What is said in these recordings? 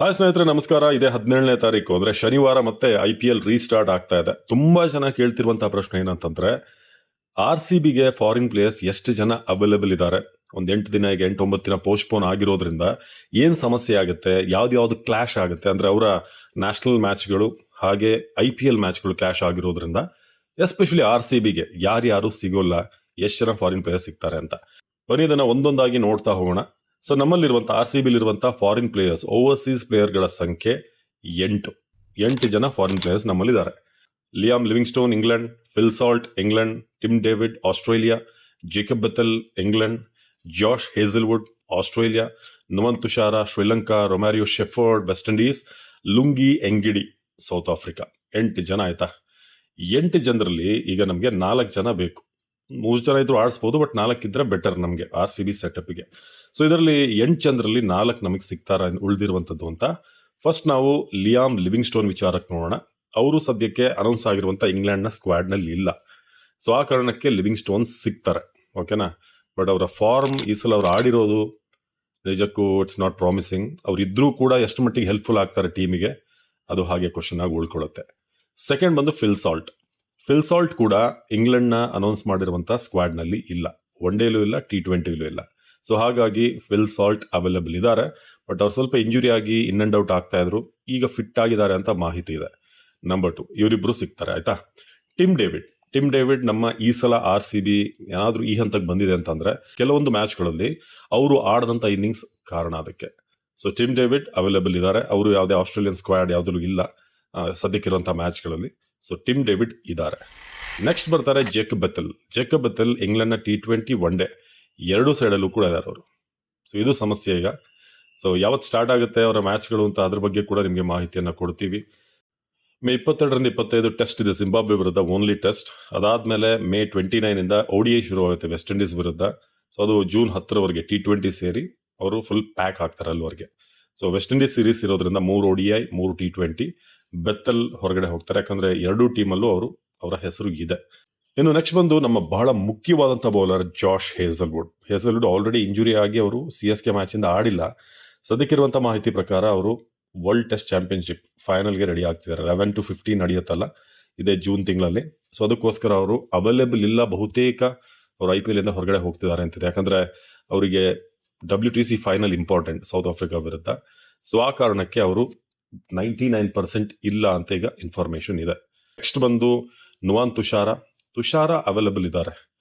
Hi ಸ್ನೇಹಿತರೆ, ನಮಸ್ಕಾರ. ಇದೇ ಹದಿನೇಳನೇ ತಾರೀಕು. ಅಂದ್ರೆ ಶನಿವಾರ ಮತ್ತೆ ಐ ಪಿ ಎಲ್ ರೀಸ್ಟಾರ್ಟ್ ಆಗ್ತಾ ಇದೆ. ತುಂಬಾ ಜನ ಕೇಳ್ತಿರುವಂತಹ ಪ್ರಶ್ನೆ ಏನಂತಂದ್ರೆ ಆರ್ ಸಿ ಬಿಗೆ ಫಾರಿನ್ ಪ್ಲೇಯರ್ಸ್ ಎಷ್ಟು ಜನ ಅವೈಲೇಬಲ್ ಇದ್ದಾರೆ? ಒಂದು ಎಂಟು ದಿನ ಈಗ ಎಂಟು ಒಂಬತ್ತು ದಿನ ಪೋಸ್ಟ್ಪೋನ್ ಆಗಿರೋದ್ರಿಂದ ಏನ್ ಸಮಸ್ಯೆ ಆಗುತ್ತೆ? ಯಾವ್ದು ಕ್ಲಾಶ್ ಆಗುತ್ತೆ? ಅಂದ್ರೆ ಅವರ ನ್ಯಾಷನಲ್ ಮ್ಯಾಚ್ಗಳು ಹಾಗೆ ಐ ಪಿ ಎಲ್ ಮ್ಯಾಚ್ಗಳು ಕ್ಲಾಶ್ ಆಗಿರೋದ್ರಿಂದ ಎಸ್ಪೆಷಲಿ ಆರ್ ಸಿ ಬಿಗೆ ಯಾರ್ಯಾರು ಸಿಗೋಲ್ಲ, ಎಷ್ಟು ಜನ ಫಾರಿನ್ ಪ್ಲೇಯರ್ಸ್ ಸಿಗ್ತಾರೆ ಅಂತ. ಬನ್ನಿ, ಇದನ್ನ ಒಂದೊಂದಾಗಿ ನೋಡ್ತಾ ಹೋಗೋಣ. ಸೊ ನಮ್ಮಲ್ಲಿರುವಂಥ ಆರ್ ಸಿ ಬಿಲಿರುವಂಥ ಫಾರಿನ್ ಪ್ಲೇಯರ್ಸ್ ಓವರ್ಸೀಸ್ ಪ್ಲೇಯರ್ಗಳ ಸಂಖ್ಯೆ ಎಂಟು. ಎಂಟು ಜನ foreign players ನಮ್ಮಲ್ಲಿದ್ದಾರೆ. Liam Livingstone England Phil Salt England Tim David Australia Jacob Bethell England Josh Hazlewood Australia Nuwan Thushara Sri Lanka Romario Shepherd West Indies Lungi Ngidi South Africa ಎಂಟು ಜನ ಆಯ್ತಾ? ಎಂಟು ಜನರಲ್ಲಿ ಈಗ ನಮಗೆ ನಾಲ್ಕು ಜನ ಬೇಕು. ಮೂರು ಜನ ಇದ್ರು ಆಡಿಸ್ಬೋದು ಬಟ್ ನಾಲ್ಕಿದ್ರೆ ಬೆಟರ್ ನಮಗೆ ಆರ್ ಸಿ ಬಿ ಸೆಟಪ್ಗೆ ಸೊ ಇದರಲ್ಲಿ ಎಂಟು ಜನರಲ್ಲಿ ನಾಲ್ಕು ನಮಗೆ ಸಿಗ್ತಾರ ಉಳಿದಿರುವಂಥದ್ದು ಅಂತ. ಫಸ್ಟ್ ನಾವು ಲಿಯಾಮ್ ಲಿವಿಂಗ್ ಸ್ಟೋನ್ ವಿಚಾರಕ್ಕೆ ನೋಡೋಣ. ಅವರು ಸದ್ಯಕ್ಕೆ ಅನೌನ್ಸ್ ಆಗಿರುವಂಥ ಇಂಗ್ಲೆಂಡ್ನ ಸ್ಕ್ವಾಡ್ನಲ್ಲಿ ಸ್ಕ್ವಾಡ್ ಇಲ್ಲ. ಸೊ ಆ ಕಾರಣಕ್ಕೆ ಲಿವಿಂಗ್ ಸ್ಟೋನ್ ಸಿಗ್ತಾರೆ ಓಕೆನಾ ಬಟ್ ಅವರ ಫಾರ್ಮ್ ಈ ಸಲ ಅವ್ರು ಆಡಿರೋದು ನಿಜಕ್ಕೂ ಇಟ್ಸ್ ನಾಟ್ ಪ್ರಾಮಿಸಿಂಗ್ ಅವ್ರು ಇದ್ರೂ ಕೂಡ ಎಷ್ಟು ಮಟ್ಟಿಗೆ ಹೆಲ್ಪ್ಫುಲ್ ಆಗ್ತಾರೆ ಟೀಮಿಗೆ ಅದು ಹಾಗೆ ಕ್ವಶನ್ ಆಗಿ ಉಳ್ಕೊಳ್ಳುತ್ತೆ ಸೆಕೆಂಡ್ ಬಂದು ಫಿಲ್ ಸಾಲ್ಟ್ ಫಿಲ್ ಸಾಲ್ಟ್ ಕೂಡ ಇಂಗ್ಲೆಂಡ್ನ ಅನೌನ್ಸ್ ಮಾಡಿರುವಂತಹ ಸ್ಕ್ವಾಡ್ನಲ್ಲಿ ಇಲ್ಲ. ಒನ್ ಡೇಲೂ ಇಲ್ಲ ಟಿ ಟ್ವೆಂಟಿಲೂ ಇಲ್ಲ. ಸೊ ಹಾಗಾಗಿ ಫಿಲ್ ಸಾಲ್ಟ್ ಅವೈಲೇಬಲ್ ಇದ್ದಾರೆ ಬಟ್ ಅವ್ರು ಸ್ವಲ್ಪ ಇಂಜುರಿ ಆಗಿ ಇನ್ ಅಂಡ್ ಔಟ್ ಆಗ್ತಾ ಇದ್ರು. ಈಗ ಫಿಟ್ ಆಗಿದ್ದಾರೆ ಅಂತ ಮಾಹಿತಿ ಇದೆ. ನಂಬರ್ ಟು ಇವರಿಬ್ರು ಸಿಗ್ತಾರೆ, ಆಯ್ತಾ? ಟಿಮ್ ಡೇವಿಡ್ ಟಿಮ್ ಡೇವಿಡ್ ನಮ್ಮ ಈ ಸಲ ಆರ್ ಸಿ ಬಿ ಏನಾದರೂ ಈ ಹಂತಕ್ಕೆ ಬಂದಿದೆ ಅಂತಂದ್ರೆ ಕೆಲವೊಂದು ಮ್ಯಾಚ್ಗಳಲ್ಲಿ ಅವರು ಆಡದಂತ ಇನ್ನಿಂಗ್ಸ್ ಕಾರಣ ಅದಕ್ಕೆ. ಸೊ ಟಿಮ್ ಡೇವಿಡ್ ಅವೈಲೇಬಲ್ ಇದ್ದಾರೆ ಅವರು ಯಾವುದೇ ಆಸ್ಟ್ರೇಲಿಯನ್ ಸ್ಕ್ವಾಡ್ ಯಾವ್ದು ಇಲ್ಲ ಸದ್ಯಕ್ಕಿರುವಂಥ ಮ್ಯಾಚ್ಗಳಲ್ಲಿ ಸೊ ಟಿಮ್ ಡೇವಿಡ್ ಇದ್ದಾರೆ. ನೆಕ್ಸ್ಟ್ ಬರ್ತಾರೆ ಜೆಕ್ ಬೆತ್ತಲ್ ಜೆಕ್ ಬೆತ್ತಲ್ ಇಂಗ್ಲೆಂಡ್ನ ಟಿ ಟ್ವೆಂಟಿ ಒನ್ ಡೇ ಎರಡು ಸೈಡಲ್ಲೂ ಕೂಡ ಇದ್ದಾರೆ ಅವರು. ಸೊ ಇದು ಸಮಸ್ಯೆ ಈಗ. ಸೊ ಯಾವತ್ತು ಸ್ಟಾರ್ಟ್ ಆಗುತ್ತೆ ಅವರ ಮ್ಯಾಚ್ಗಳು ಅಂತ ಅದ್ರ ಬಗ್ಗೆ ಕೂಡ ನಿಮಗೆ ಮಾಹಿತಿಯನ್ನು ಕೊಡ್ತೀವಿ. ಮೇ ಇಪ್ಪತ್ತೆರಡರಿಂದ ಇಪ್ಪತ್ತೈದು ಟೆಸ್ಟ್ ಇದೆ ಜಿಂಬಾಬ್ವೆ ವಿರುದ್ಧ ಓನ್ಲಿ ಟೆಸ್ಟ್ ಅದಾದಮೇಲೆ ಮೇ ಟ್ವೆಂಟಿ ನೈನ್ ಇಂದ ಓಡಿಐ ಶುರು ಆಗುತ್ತೆ ವೆಸ್ಟ್ ಇಂಡೀಸ್ ವಿರುದ್ಧ. ಸೊ ಅದು ಜೂನ್ ಹತ್ತರವರೆಗೆ ಟಿ ಟ್ವೆಂಟಿ ಸೇರಿ ಅವರು ಫುಲ್ ಪ್ಯಾಕ್ ಆಗ್ತಾರೆ ಅಲ್ಲಿವರೆಗೆ ಸೊ ವೆಸ್ಟ್ ಇಂಡೀಸ್ ಸೀರೀಸ್ ಇರೋದ್ರಿಂದ ಮೂರು ಓಡಿಐ ಮೂರು ಟಿ ಟ್ವೆಂಟಿ ಬೆತ್ತಲ್ ಹೊರಗಡೆ ಹೋಗ್ತಾರೆ. ಯಾಕಂದ್ರೆ ಎರಡೂ ಟೀಮಲ್ಲೂ ಅವರು ಅವರ ಹೆಸರು ಇದೆ. ಇನ್ನು ನೆಕ್ಸ್ಟ್ ಬಂದು ನಮ್ಮ ಬಹಳ ಮುಖ್ಯವಾದಂತ bowler Josh Hazlewood Hazlewood already injury ಆಗಿ ಅವರು ಸಿ ಎಸ್ ಕೆ ಮ್ಯಾಚ್ ಇಂದ ಆಡಿಲ್ಲ. ಸದ್ಯಕ್ಕಿರುವಂಥ ಮಾಹಿತಿ ಪ್ರಕಾರ ಅವರು ವರ್ಲ್ಡ್ ಟೆಸ್ಟ್ ಚಾಂಪಿಯನ್ಶಿಪ್ ಫೈನಲ್ಗೆ ರೆಡಿ ಆಗ್ತಿದ್ದಾರೆ. ಲೆವೆನ್ ಟು ಫಿಫ್ಟೀನ್ ನಡೆಯುತ್ತಲ್ಲ, ಇದೇ ಜೂನ್ ತಿಂಗಳಲ್ಲಿ. ಸೊ ಅದಕ್ಕೋಸ್ಕರ ಅವರು ಅವೈಲೇಬಲ್ ಇಲ್ಲ ಬಹುತೇಕ ಅವರು ಐ ಪಿ ಎಲ್ ಇಂದ ಹೊರಗಡೆ ಹೋಗ್ತಿದ್ದಾರೆ ಅಂತಿದೆ. ಯಾಕಂದ್ರೆ ಅವರಿಗೆ W T C final important South Africa ವಿರುದ್ಧ. ಸೊ ಆ ಕಾರಣಕ್ಕೆ ಅವರು ನೈಂಟಿ ನೈನ್ ಪರ್ಸೆಂಟ್ ಇಲ್ಲ ಅಂತ ಈಗ ಇನ್ಫಾರ್ಮೇಶನ್ ಇದೆ. ನೆಕ್ಸ್ಟ್ ಬಂದು ನುವಾನ್ ತುಷಾರ. ತುಷಾರ ಅವೈಲಬಲ್ ಇದ್ದಾರೆ.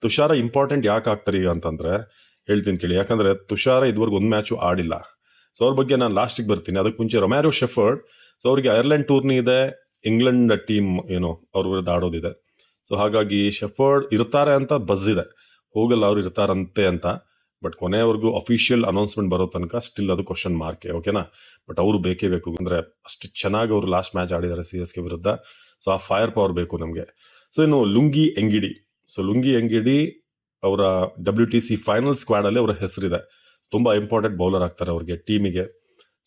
ತುಷಾರ ಇಂಪಾರ್ಟೆಂಟ್ ಯಾಕೆ ಆಗ್ತಾರೆ ಈಗ ಅಂತಂದ್ರೆ, ಹೇಳ್ತೀನಿ ಕೇಳಿ. ಯಾಕಂದ್ರೆ ತುಷಾರ ಇದುವರೆಗೂ ಒಂದು ಮ್ಯಾಚು ಆಡಿಲ್ಲ. ಸೊ ಅವ್ರ ಬಗ್ಗೆ ನಾನು ಲಾಸ್ಟಿಗೆ ಬರ್ತೀನಿ. ಅದಕ್ಕೆ ಮುಂಚೆ ರೊಮ್ಯಾರೋ ಶೆಫರ್ಡ್ ಸೊ ಅವರಿಗೆ ಐರ್ಲೆಂಡ್ ಟೂರ್ನಿ ಇದೆ ಇಂಗ್ಲೆಂಡ್ ಟೀಮ್ ಏನು ಅವ್ರ ವಿರುದ್ಧ ಆಡೋದಿದೆ. ಸೊ ಹಾಗಾಗಿ ಶೆಫರ್ಡ್ ಇರ್ತಾರೆ ಅಂತ ಬಸ್ ಇದೆ. ಹೋಗಲ್ಲ ಅವ್ರು ಇರ್ತಾರಂತೆ ಅಂತ. ಬಟ್ ಕೊನೆಯವರೆಗೂ ಅಫಿಷಿಯಲ್ ಅನೌನ್ಸ್ಮೆಂಟ್ ಬರೋ ತನಕ ಸ್ಟಿಲ್ ಅದು ಕ್ವಶನ್ ಮಾರ್ಕೆ ಓಕೆನಾ ಬಟ್ ಅವರು ಬೇಕೇ ಬೇಕು, ಅಂದ್ರೆ ಅಷ್ಟು ಚೆನ್ನಾಗಿ ಅವರು ಲಾಸ್ಟ್ ಮ್ಯಾಚ್ ಆಡಿದ್ದಾರೆ ಸಿ ಎಸ್ ಕೆ ವಿರುದ್ಧ. ಸೊ ಆ ಫೈರ್ ಪವರ್ ಬೇಕು ನಮಗೆ. ಸೊ ಇನ್ನು Lungi Ngidi. So Lungi Ngidi ಅವರ W T C final squad ಅಲ್ಲಿ ಅವರ ಹೆಸರಿದೆ. ತುಂಬಾ ಇಂಪಾರ್ಟೆಂಟ್ ಬೌಲರ್ ಆಗ್ತಾರೆ ಅವ್ರಿಗೆ ಟೀಮಿಗೆ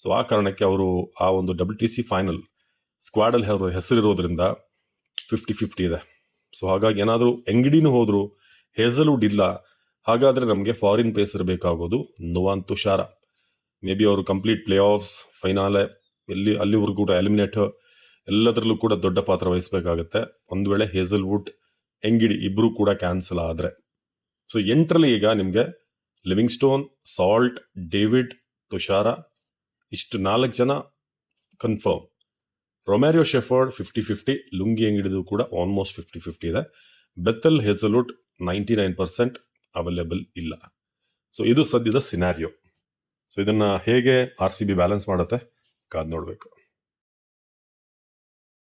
ಸೊ ಆ ಕಾರಣಕ್ಕೆ ಅವರು ಆ ಒಂದು W T C final squad ಅಲ್ಲಿ ಅವರ ಹೆಸರಿರೋದ್ರಿಂದ ಫಿಫ್ಟಿ ಫಿಫ್ಟಿ ಇದೆ. ಸೊ ಹಾಗಾಗಿ ಏನಾದರೂ ಎಂಗಿಡಿನೂ ಹೋದ್ರು ಹೆಸಲ್ವುಡ್ ಇಲ್ಲ ಹಾಗಾದ್ರೆ ನಮಗೆ ಫಾರಿನ್ ಪೇಸರ್ ಬೇಕಾಗೋದು ನುವಾನ್ ತುಷಾರ ಮೇ ಬಿ ಅವರು ಕಂಪ್ಲೀಟ್ ಪ್ಲೇ ಆಫ್ಸ್ ಫೈನಾಲೆ ಎಲ್ಲಿ, ಅಲ್ಲಿವರೆಗೂ ಕೂಡ ಎಲಿಮಿನೇಟ್ ಎಲ್ಲದರಲ್ಲೂ ಕೂಡ ದೊಡ್ಡ ಪಾತ್ರ ವಹಿಸಬೇಕಾಗತ್ತೆ. ಒಂದು ವೇಳೆ ಹೇಸಲ್ವುಡ್ ಎಂಗಿಡಿ ಇಬ್ಬರೂ ಕೂಡ ಕ್ಯಾನ್ಸಲ್ ಆದ್ರೆ. ಸೊ ಎಂಟರಲ್ಲಿ ಈಗ ನಿಮಗೆ Livingstone Salt David Thushara ಇಷ್ಟು ನಾಲ್ಕು ಜನ confirm Romario Shepherd fifty fifty Lungi ಎಂಗಿಡಿದು ಕೂಡ ಆಲ್ಮೋಸ್ಟ್ ಫಿಫ್ಟಿ ಫಿಫ್ಟಿ ಇದೆ. Bethell Hazlewood ninety nine percent available ಇಲ್ಲ. ಸೊ ಇದು ಸದ್ಯದ ಸಿನಾರಿಯೋ ಸೊ ಇದನ್ನ ಹೇಗೆ ಆರ್ ಸಿ ಬಿ ಬ್ಯಾಲೆನ್ಸ್ ಮಾಡುತ್ತೆ ಕಾದ್ ನೋಡಬೇಕು.